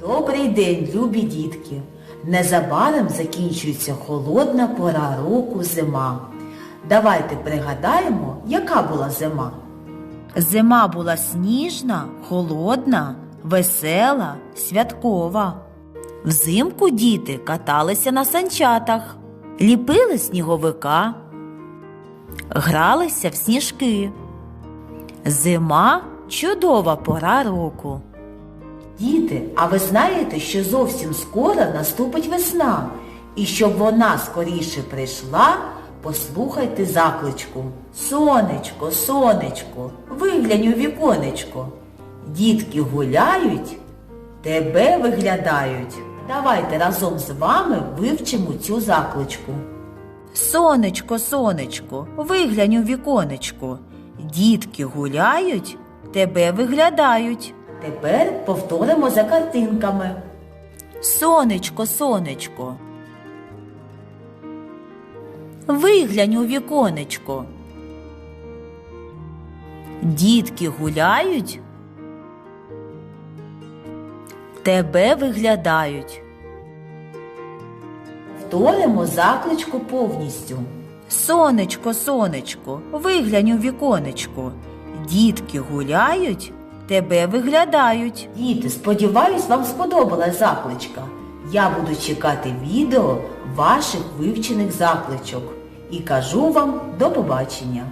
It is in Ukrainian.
Добрий день, любі дітки! Незабаром закінчується холодна пора року зима. Давайте пригадаємо, яка була зима. Зима була сніжна, холодна, весела, святкова. Взимку діти каталися на санчатах, ліпили сніговика, гралися в сніжки. Зима чудова пора року. Діти, а ви знаєте, що зовсім скоро наступить весна, і щоб вона скоріше прийшла, послухайте закличку. Сонечко, сонечко, виглянь у віконечко. Дітки гуляють, тебе виглядають. Давайте разом з вами вивчимо цю закличку. Сонечко, сонечко, виглянь у віконечко. Дітки гуляють, тебе виглядають. Тепер повторимо за картинками. Сонечко, сонечко. Виглянь у віконечко. Дітки гуляють. Тебе виглядають. Повторимо закличку повністю. Сонечко, сонечко, виглянь у віконечко. Дітки гуляють, тебе виглядають. Діти, сподіваюсь, вам сподобалась закличка. Я буду чекати відео ваших вивчених закличок і кажу вам до побачення.